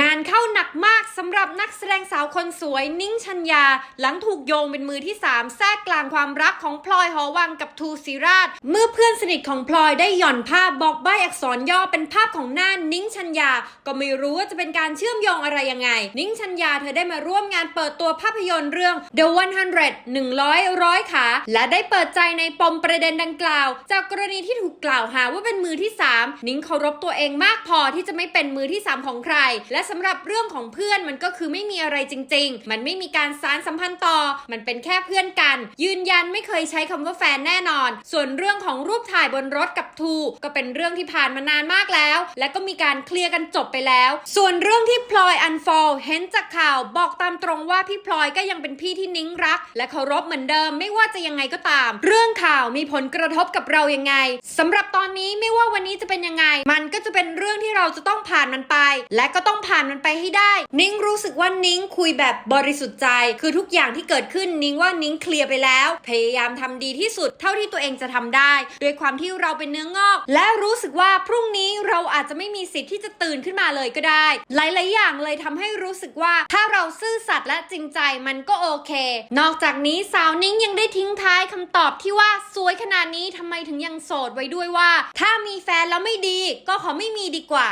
งานเข้าหนักมากสำหรับนักแสดงสาวคนสวยนิ้งชัญญา หลังถูกโยงเป็นมือที่ 3 แทรกกลางความรักของพลอยหอวังกับทูศิราช เมื่อเพื่อนสนิทของพลอยได้หย่อนภาพบอกใบอักษรย่อเป็นภาพของหน้านิ้งชัญญา ก็ไม่รู้ว่าจะเป็นการเชื่อมโยงอะไรยังไง นิ้งชัญญาเธอได้มาร่วมงานเปิดตัวภาพยนตร์เรื่อง The 100 100ร้อยขา และได้เปิดใจในปมประเด็นดังกล่าว จากกรณีที่ถูกกล่าวหาว่าเป็นมือที่ 3 นิ้งเคารพตัวเองมากพอที่จะไม่เป็นมือที่ 3 ของใครและสำหรับเรื่องของเพื่อนมันก็คือไม่มีอะไรจริง ๆ มันไม่มีการสารสัมพันธ์ต่อ มันเป็นแค่เพื่อนกัน ยืนยันไม่เคยใช้คำว่าแฟนแน่นอน ส่วนเรื่องของรูปถ่ายบนรถกับทูก็เป็นเรื่องที่ผ่านมานานมากแล้ว และก็มีการเคลียร์กันจบไปแล้ว ส่วนเรื่องที่พลอยอันฟอลเห็นจากข่าวบอกตามตรงว่าพี่พลอยก็ยังเป็นพี่ที่นิ้งรัก และเคารพเหมือนเดิมไม่ว่าจะยังไงก็ตาม เรื่องข่าวมีผลกระทบกับเรายังไงสำหรับตอนนี้ไม่ว่าวันนี้จะเป็นยังไง มันก็จะเป็นเรื่องที่เราจะต้องผ่านมันไป และก็ต้องผ่านมันไปให้ได้ นิ้งรู้สึกว่านิ้งคุยแบบบริสุทธิ์ใจ คือทุกอย่างที่เกิดขึ้นนิ้งว่านิ้งเคลียร์ไปแล้ว พยายามทำดีที่สุดเท่าที่ตัวเองจะทำได้ ด้วยความที่เราเป็นเนื้องอก และรู้สึกว่าพรุ่งนี้เราอาจจะไม่มีสิทธิ์ที่จะตื่นขึ้นมาเลยก็ได้ หลาย ๆ อย่างเลยทำให้รู้สึกว่า ถ้าเราซื่อสัตย์และจริงใจมันก็โอเค นอกจากนี้สาวนิ้งยังได้ทิ้งท้ายคำตอบที่ว่าสวยขนาดนี้ทำไมถึงยังโสดไว้ด้วยว่า ถ้ามีแฟนแล้วไม่ดีก็ขอไม่มีดีกว่า